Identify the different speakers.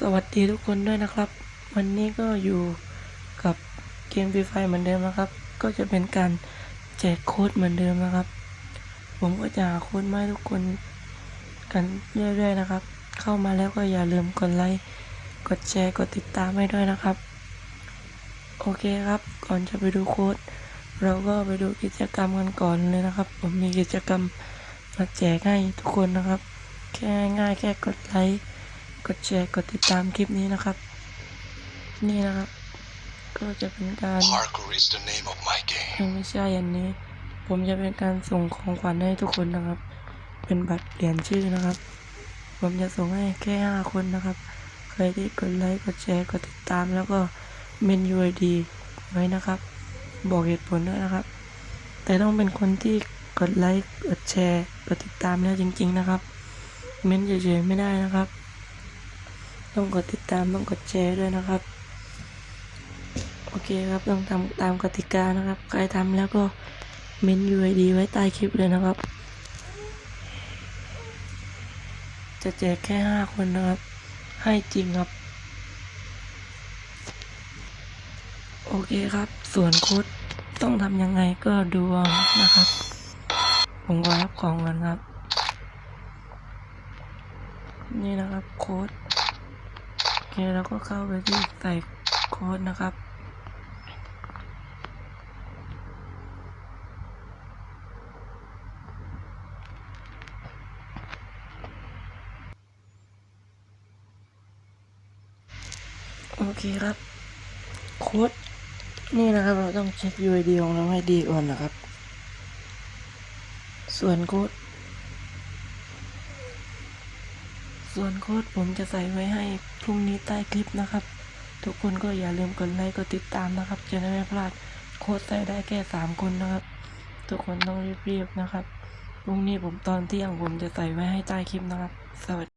Speaker 1: สวัสดีทุกคนด้วยนะครับ วันนี้ก็อยู่กับเกมฟรีไฟเหมือนเดิมนะครับ ก็จะเป็นการแจกโค้ดเหมือนเดิมนะครับ ผมก็จะหาโค้ดมาให้ทุกคนกันเรื่อยๆนะครับ เข้ามาแล้วก็อย่าลืมกดไลค์กดแชร์กดติดตามให้ด้วยนะครับ โอเคครับ ก่อนจะไปดูโค้ดเราก็ไปดูกิจกรรมกันก่อนเลยนะครับ ผมมีกิจกรรมมาแจกให้ทุกคนนะครับ แค่ง่ายแค่กดไลค์ กดแชร์กดติดตามคลิปนี้นะครับ นี่นะครับ ก็จะเป็นการ
Speaker 2: Parkour is the name of my game.
Speaker 1: ยังไม่ใช่อันนี้ ผมจะเป็นการส่งของขวัญให้ทุกคนนะครับ เป็นบัตรเปลี่ยนชื่อนะครับ ผมจะส่งให้แค่ห้าคนนะครับ ใครที่กดไลค์กดแชร์กดติดตามแล้วก็เมน UID ไว้นะครับ บอกเหตุผลด้วยนะครับ แต่ต้องเป็นคนที่กดไลค์กดแชร์กดติดตามแล้วจริง ๆ นะครับ เมนเฉยๆไม่ได้นะครับ ต้องกดติดตามต้องกดแชร์ด้วยนะครับ โอเคครับต้องทำตามกติกานะครับ ใครทำแล้วก็เมน UID ไว้ใต้คลิปเลยนะครับ จะแจกแค่ห้าคนนะครับ ให้จริงครับ โอเคครับ ส่วนโค้ดต้องทำยังไงก็ดูนะครับ ผมก็รับของกันครับ นี่นะครับโค้ด เคแล้วก็เข้าไปที่ใส่โค้ดนะครับ โอเคครับ โค้ดนี่นะครับเราต้องเช็ค UID ของเราให้ดีก่อนนะครับ ส่วนโค้ด ส่วนโค้ดผมจะใส่ไว้ให้พรุ่งนี้ใต้คลิปนะครับ ทุกคนก็อย่าลืมกดไลค์กดติดตามนะครับ จะได้ไม่พลาดโค้ดใส่ได้แค่สามคนนะครับ ทุกคนต้องรีบๆนะครับพรุ่งนี้ผมตอนเที่ยงผมจะใส่ไว้ให้ใต้คลิปนะครับ สวัสดี